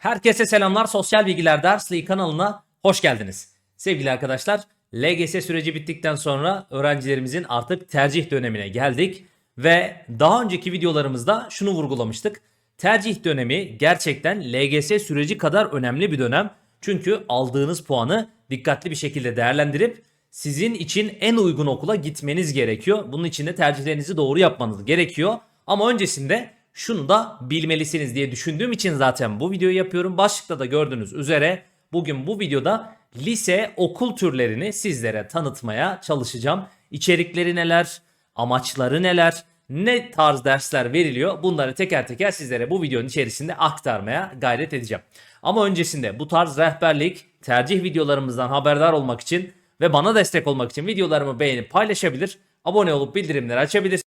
Herkese selamlar. Sosyal Bilgiler Dersliği kanalına hoş geldiniz. Sevgili arkadaşlar, LGS süreci bittikten sonra öğrencilerimizin artık tercih dönemine geldik ve daha önceki videolarımızda şunu vurgulamıştık. Tercih dönemi gerçekten LGS süreci kadar önemli bir dönem. Çünkü aldığınız puanı dikkatli bir şekilde değerlendirip sizin için en uygun okula gitmeniz gerekiyor. Bunun için de tercihlerinizi doğru yapmanız gerekiyor. Ama öncesinde şunu da bilmelisiniz diye düşündüğüm için zaten bu videoyu yapıyorum. Başlıkta da gördüğünüz üzere bugün bu videoda lise okul türlerini sizlere tanıtmaya çalışacağım. İçerikleri neler, amaçları neler, ne tarz dersler veriliyor bunları teker teker sizlere bu videonun içerisinde aktarmaya gayret edeceğim. Ama öncesinde bu tarz rehberlik, tercih videolarımızdan haberdar olmak için ve bana destek olmak için videolarımı beğenip paylaşabilir, abone olup bildirimleri açabilirsiniz.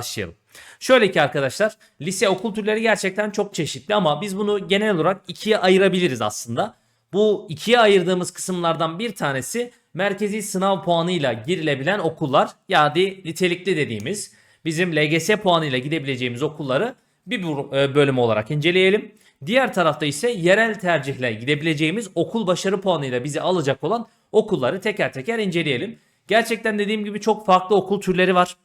Başlayalım. Şöyle ki arkadaşlar lise okul türleri gerçekten çok çeşitli ama biz bunu genel olarak ikiye ayırabiliriz aslında. Bu ikiye ayırdığımız kısımlardan bir tanesi merkezi sınav puanıyla girilebilen okullar yani nitelikli dediğimiz bizim LGS puanıyla gidebileceğimiz okulları bir e, bölüm olarak inceleyelim. Diğer tarafta ise yerel tercihle gidebileceğimiz okul başarı puanıyla bizi alacak olan okulları teker teker inceleyelim. Gerçekten dediğim gibi çok farklı okul türleri var.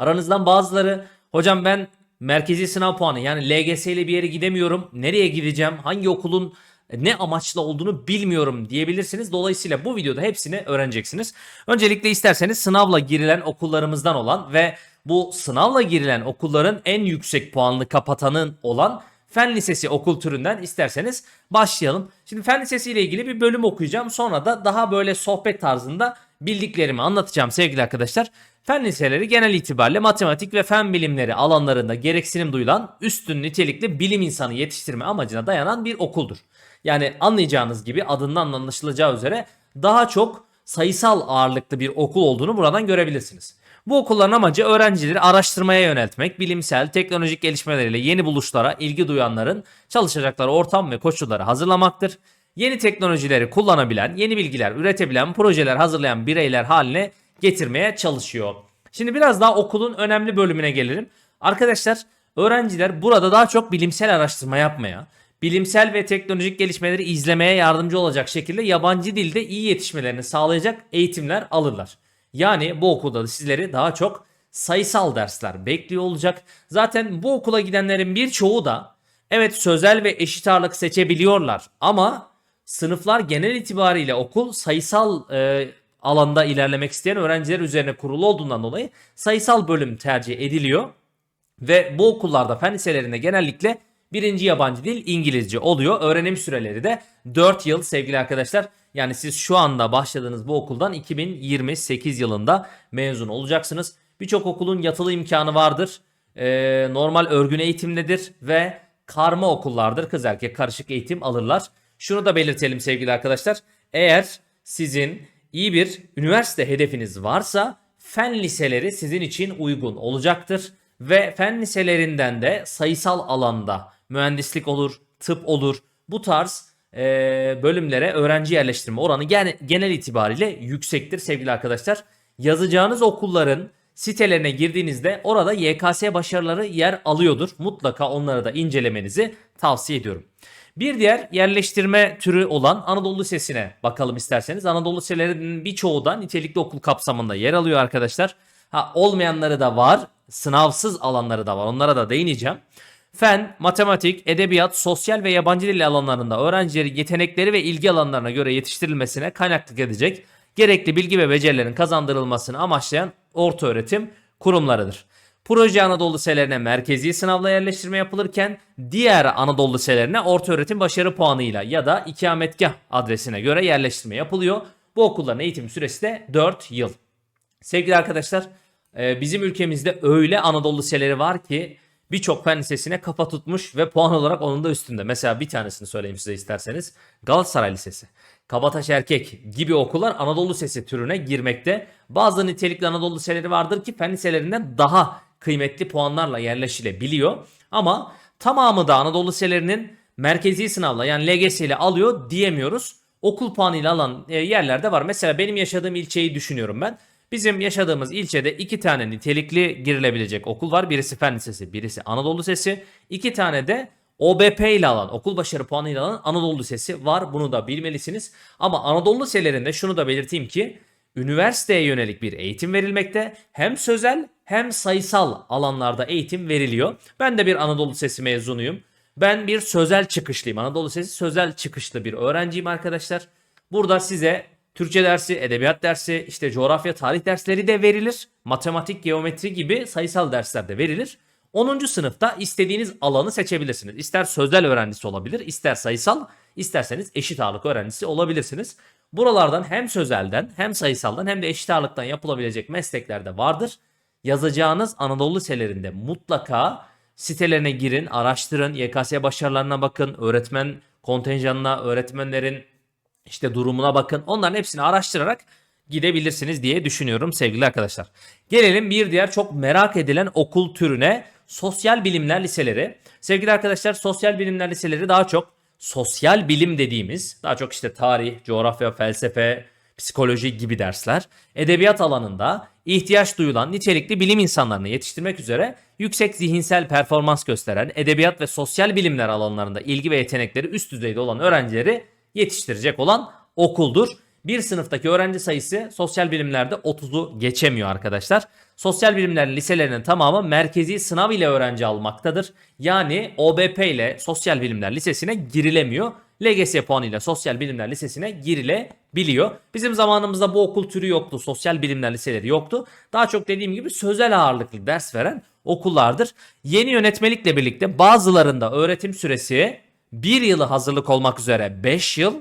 Aranızdan bazıları hocam ben merkezi sınav puanı yani LGS ile bir yere gidemiyorum. Nereye gideceğim? Hangi okulun ne amaçla olduğunu bilmiyorum diyebilirsiniz. Dolayısıyla bu videoda hepsini öğreneceksiniz. Öncelikle isterseniz sınavla girilen okullarımızdan olan ve bu sınavla girilen okulların en yüksek puanlı kapatanın olan Fen Lisesi okul türünden isterseniz başlayalım. Şimdi Fen Lisesi ile ilgili bir bölüm okuyacağım. Sonra da daha böyle sohbet tarzında bildiklerimi anlatacağım sevgili arkadaşlar. Fen liseleri genel itibariyle matematik ve fen bilimleri alanlarında gereksinim duyulan üstün nitelikli bilim insanı yetiştirme amacına dayanan bir okuldur. Yani anlayacağınız gibi adından anlaşılacağı üzere daha çok sayısal ağırlıklı bir okul olduğunu buradan görebilirsiniz. Bu okulların amacı öğrencileri araştırmaya yöneltmek, bilimsel, teknolojik gelişmeleriyle yeni buluşlara ilgi duyanların çalışacakları ortam ve koşulları hazırlamaktır. Yeni teknolojileri kullanabilen, yeni bilgiler üretebilen, projeler hazırlayan bireyler haline getirmeye çalışıyor. Şimdi biraz daha okulun önemli bölümüne gelelim. Arkadaşlar öğrenciler burada daha çok bilimsel araştırma yapmaya, bilimsel ve teknolojik gelişmeleri izlemeye yardımcı olacak şekilde yabancı dilde iyi yetişmelerini sağlayacak eğitimler alırlar. Yani bu okulda da sizleri daha çok sayısal dersler bekliyor olacak. Zaten bu okula gidenlerin birçoğu da evet sözel ve eşit ağırlık seçebiliyorlar ama sınıflar genel itibariyle okul sayısal e, alanda ilerlemek isteyen öğrenciler üzerine kurulu olduğundan dolayı sayısal bölüm tercih ediliyor. Ve bu okullarda fen liselerinde genellikle birinci yabancı dil İngilizce oluyor. Öğrenim süreleri de 4 yıl sevgili arkadaşlar. Yani siz şu anda başladığınız bu okuldan 2028 yılında mezun olacaksınız. Birçok okulun yatılı imkanı vardır. Ee, normal örgün eğitimdedir ve karma okullardır. Kız erkek karışık eğitim alırlar. Şunu da belirtelim sevgili arkadaşlar. Eğer sizin iyi bir üniversite hedefiniz varsa fen liseleri sizin için uygun olacaktır. Ve fen liselerinden de sayısal alanda mühendislik olur, tıp olur bu tarz e, bölümlere öğrenci yerleştirme oranı gen- genel itibariyle yüksektir sevgili arkadaşlar. Yazacağınız okulların sitelerine girdiğinizde orada YKS başarıları yer alıyordur. Mutlaka onları da incelemenizi tavsiye ediyorum. Bir diğer yerleştirme türü olan Anadolu Lisesi'ne bakalım isterseniz. Anadolu Liselerinin birçoğu da nitelikli okul kapsamında yer alıyor arkadaşlar. Ha olmayanları da var. Sınavsız alanları da var. Onlara da değineceğim. Fen, matematik, edebiyat, sosyal ve yabancı dil alanlarında öğrencilerin yetenekleri ve ilgi alanlarına göre yetiştirilmesine kaynaklık edecek gerekli bilgi ve becerilerin kazandırılmasını amaçlayan orta öğretim kurumlarıdır. Proje Anadolu liselerine merkezi sınavla yerleştirme yapılırken diğer Anadolu liselerine orta öğretim başarı puanıyla ya da ikametgah adresine göre yerleştirme yapılıyor. Bu okulların eğitim süresi de 4 yıl. Sevgili arkadaşlar e, bizim ülkemizde öyle Anadolu liseleri var ki birçok fen lisesine kafa tutmuş ve puan olarak onun da üstünde. Mesela bir tanesini söyleyeyim size isterseniz. Galatasaray Lisesi, Kabataş Erkek gibi okullar Anadolu Lisesi türüne girmekte. Bazı nitelikli Anadolu liseleri vardır ki fen liselerinden daha kıymetli puanlarla yerleşilebiliyor. Ama tamamı da Anadolu liselerinin merkezi sınavla yani LGS ile alıyor diyemiyoruz. Okul puanıyla alan e, yerlerde var. Mesela benim yaşadığım ilçeyi düşünüyorum ben. Bizim yaşadığımız ilçede iki tane nitelikli girilebilecek okul var. Birisi Fen Lisesi, birisi Anadolu Lisesi. İki tane de OBP ile alan, okul başarı puanı ile alan Anadolu Lisesi var. Bunu da bilmelisiniz. Ama Anadolu liselerinde şunu da belirteyim ki üniversiteye yönelik bir eğitim verilmekte. Hem sözel hem sayısal alanlarda eğitim veriliyor. Ben de bir Anadolu Lisesi mezunuyum. Ben bir sözel çıkışlıyım. Anadolu Lisesi sözel çıkışlı bir öğrenciyim arkadaşlar. Burada size Türkçe dersi, edebiyat dersi, işte coğrafya, tarih dersleri de verilir. Matematik, geometri gibi sayısal dersler de verilir. 10. sınıfta istediğiniz alanı seçebilirsiniz. İster sözel öğrencisi olabilir, ister sayısal, isterseniz eşit ağırlık öğrencisi olabilirsiniz. Buralardan hem sözelden hem sayısaldan hem de eşit ağırlıktan yapılabilecek meslekler de vardır. Yazacağınız Anadolu liselerinde mutlaka sitelerine girin, araştırın, YKS başarılarına bakın, öğretmen kontenjanına, öğretmenlerin işte durumuna bakın. Onların hepsini araştırarak gidebilirsiniz diye düşünüyorum sevgili arkadaşlar. Gelelim bir diğer çok merak edilen okul türüne sosyal bilimler liseleri. Sevgili arkadaşlar sosyal bilimler liseleri daha çok sosyal bilim dediğimiz daha çok işte tarih, coğrafya, felsefe, psikoloji gibi dersler edebiyat alanında ihtiyaç duyulan nitelikli bilim insanlarını yetiştirmek üzere yüksek zihinsel performans gösteren edebiyat ve sosyal bilimler alanlarında ilgi ve yetenekleri üst düzeyde olan öğrencileri yetiştirecek olan okuldur. Bir sınıftaki öğrenci sayısı sosyal bilimlerde 30'u geçemiyor arkadaşlar. Sosyal bilimler liselerinin tamamı merkezi sınav ile öğrenci almaktadır. Yani OBP ile sosyal bilimler lisesine girilemiyor. LGS puanıyla sosyal bilimler lisesine girilebiliyor. Bizim zamanımızda bu okul türü yoktu. Sosyal bilimler liseleri yoktu. Daha çok dediğim gibi sözel ağırlıklı ders veren okullardır. Yeni yönetmelikle birlikte bazılarında öğretim süresi 1 yılı hazırlık olmak üzere 5 yıl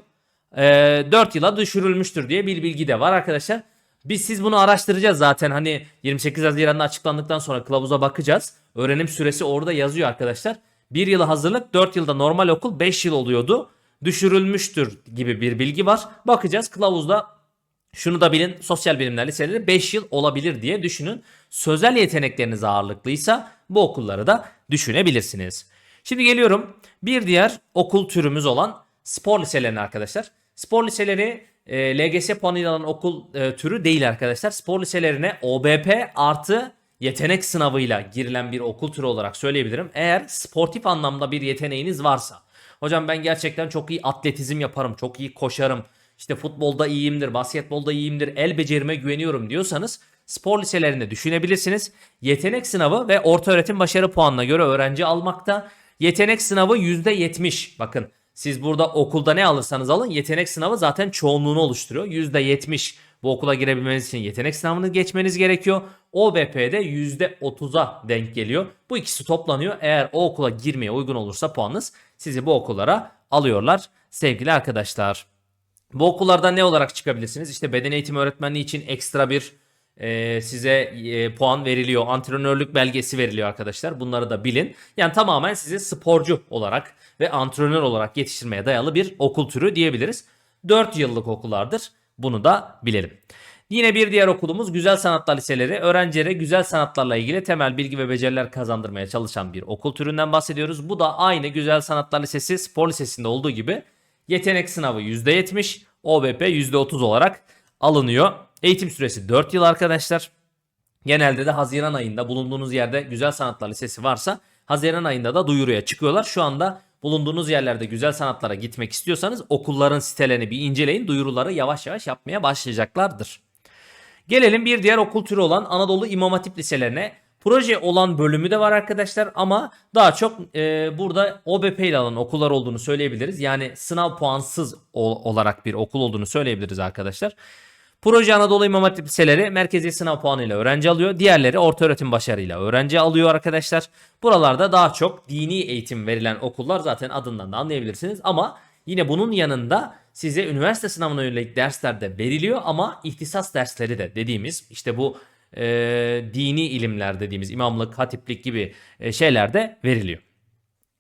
e, 4 yıla düşürülmüştür diye bir bilgi de var arkadaşlar. Biz siz bunu araştıracağız zaten hani 28 Haziran'da açıklandıktan sonra kılavuza bakacağız. Öğrenim süresi orada yazıyor arkadaşlar. 1 yılı hazırlık 4 yılda normal okul 5 yıl oluyordu. Düşürülmüştür gibi bir bilgi var. Bakacağız kılavuzda şunu da bilin sosyal bilimler liseleri 5 yıl olabilir diye düşünün. Sözel yetenekleriniz ağırlıklıysa bu okulları da düşünebilirsiniz. Şimdi geliyorum bir diğer okul türümüz olan spor liselerine arkadaşlar. Spor liseleri e, LGS puanıyla alan okul e, türü değil arkadaşlar. Spor liselerine OBP artı yetenek sınavıyla girilen bir okul türü olarak söyleyebilirim. Eğer sportif anlamda bir yeteneğiniz varsa. Hocam ben gerçekten çok iyi atletizm yaparım, çok iyi koşarım. İşte futbolda iyiyimdir, basketbolda iyiyimdir, el becerime güveniyorum diyorsanız spor liselerinde düşünebilirsiniz. Yetenek sınavı ve orta öğretim başarı puanına göre öğrenci almakta. Yetenek sınavı %70. Bakın siz burada okulda ne alırsanız alın yetenek sınavı zaten çoğunluğunu oluşturuyor. %70 bu okula girebilmeniz için yetenek sınavını geçmeniz gerekiyor. OBP'de %30'a denk geliyor. Bu ikisi toplanıyor. Eğer o okula girmeye uygun olursa puanınız sizi bu okullara alıyorlar sevgili arkadaşlar. Bu okullardan ne olarak çıkabilirsiniz? İşte beden eğitimi öğretmenliği için ekstra bir e, size e, puan veriliyor. Antrenörlük belgesi veriliyor arkadaşlar. Bunları da bilin. Yani tamamen sizi sporcu olarak ve antrenör olarak yetiştirmeye dayalı bir okul türü diyebiliriz. 4 yıllık okullardır. Bunu da bilelim. Yine bir diğer okulumuz Güzel Sanatlar Liseleri. Öğrencilere güzel sanatlarla ilgili temel bilgi ve beceriler kazandırmaya çalışan bir okul türünden bahsediyoruz. Bu da aynı Güzel Sanatlar Lisesi Spor Lisesi'nde olduğu gibi yetenek sınavı %70, OBP %30 olarak alınıyor. Eğitim süresi 4 yıl arkadaşlar. Genelde de Haziran ayında bulunduğunuz yerde Güzel Sanatlar Lisesi varsa Haziran ayında da duyuruya çıkıyorlar. Şu anda bulunduğunuz yerlerde güzel sanatlara gitmek istiyorsanız okulların sitelerini bir inceleyin. Duyuruları yavaş yavaş yapmaya başlayacaklardır. Gelelim bir diğer okul türü olan Anadolu İmam Hatip liselerine. Proje olan bölümü de var arkadaşlar ama daha çok e, burada OBP ile alan okullar olduğunu söyleyebiliriz. Yani sınav puansız ol- olarak bir okul olduğunu söyleyebiliriz arkadaşlar. Proje Anadolu İmam Hatip Liseleri merkezi sınav puanıyla öğrenci alıyor. Diğerleri orta öğretim başarıyla öğrenci alıyor arkadaşlar. Buralarda daha çok dini eğitim verilen okullar zaten adından da anlayabilirsiniz. Ama yine bunun yanında size üniversite sınavına yönelik dersler de veriliyor ama ihtisas dersleri de dediğimiz işte bu e, dini ilimler dediğimiz imamlık, hatiplik gibi e, şeyler de veriliyor.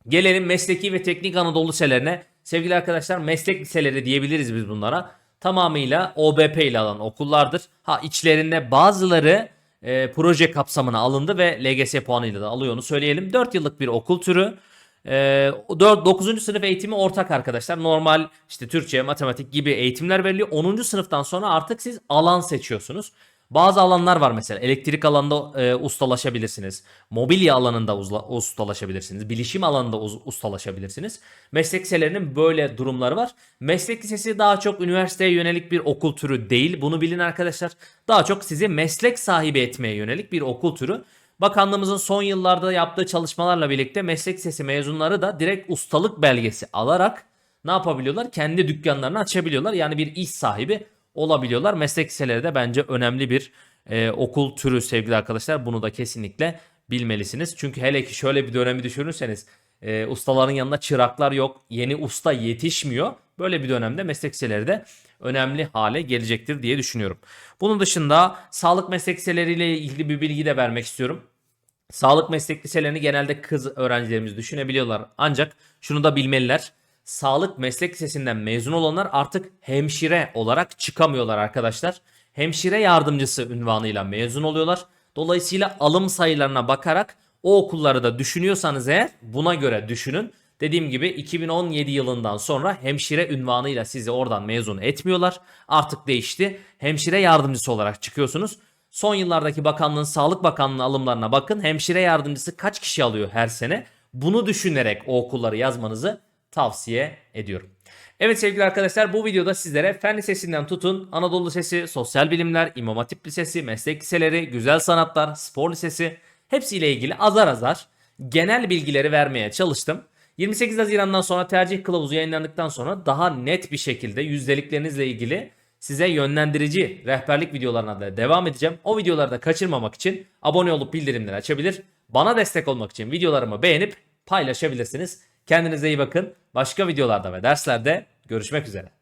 Gelelim mesleki ve teknik Anadolu liselerine. Sevgili arkadaşlar meslek liseleri diyebiliriz biz bunlara. Tamamıyla OBP ile alan okullardır. Ha içlerinde bazıları e, proje kapsamına alındı ve LGS puanıyla da alıyor onu söyleyelim. 4 yıllık bir okul türü. E, 4, 9. sınıf eğitimi ortak arkadaşlar. Normal işte Türkçe, matematik gibi eğitimler veriliyor. 10. sınıftan sonra artık siz alan seçiyorsunuz. Bazı alanlar var mesela elektrik alanında e, ustalaşabilirsiniz. Mobilya alanında uzla- ustalaşabilirsiniz. Bilişim alanında uz- ustalaşabilirsiniz. Meslek liselerinin böyle durumları var. Meslek lisesi daha çok üniversiteye yönelik bir okul türü değil. Bunu bilin arkadaşlar. Daha çok sizi meslek sahibi etmeye yönelik bir okul türü. Bakanlığımızın son yıllarda yaptığı çalışmalarla birlikte meslek lisesi mezunları da direkt ustalık belgesi alarak ne yapabiliyorlar? Kendi dükkanlarını açabiliyorlar. Yani bir iş sahibi olabiliyorlar. Meslek liseleri de bence önemli bir e, okul türü sevgili arkadaşlar. Bunu da kesinlikle bilmelisiniz. Çünkü hele ki şöyle bir dönemi düşünürseniz e, ustaların yanında çıraklar yok. Yeni usta yetişmiyor. Böyle bir dönemde meslek liseleri de önemli hale gelecektir diye düşünüyorum. Bunun dışında sağlık meslek liseleriyle ilgili bir bilgi de vermek istiyorum. Sağlık meslek liselerini genelde kız öğrencilerimiz düşünebiliyorlar. Ancak şunu da bilmeliler. Sağlık meslek lisesinden mezun olanlar artık hemşire olarak çıkamıyorlar arkadaşlar. Hemşire yardımcısı ünvanıyla mezun oluyorlar. Dolayısıyla alım sayılarına bakarak o okulları da düşünüyorsanız eğer buna göre düşünün. Dediğim gibi 2017 yılından sonra hemşire ünvanıyla sizi oradan mezun etmiyorlar. Artık değişti. Hemşire yardımcısı olarak çıkıyorsunuz. Son yıllardaki bakanlığın Sağlık Bakanlığı alımlarına bakın. Hemşire yardımcısı kaç kişi alıyor her sene? Bunu düşünerek o okulları yazmanızı tavsiye ediyorum. Evet sevgili arkadaşlar bu videoda sizlere Fen Lisesi'nden tutun Anadolu Lisesi, Sosyal Bilimler, İmam Hatip Lisesi, Meslek Liseleri, Güzel Sanatlar, Spor Lisesi hepsiyle ilgili azar azar genel bilgileri vermeye çalıştım. 28 Haziran'dan sonra tercih kılavuzu yayınlandıktan sonra daha net bir şekilde yüzdeliklerinizle ilgili size yönlendirici rehberlik videolarına da devam edeceğim. O videoları da kaçırmamak için abone olup bildirimleri açabilir. Bana destek olmak için videolarımı beğenip paylaşabilirsiniz. Kendinize iyi bakın. Başka videolarda ve derslerde görüşmek üzere.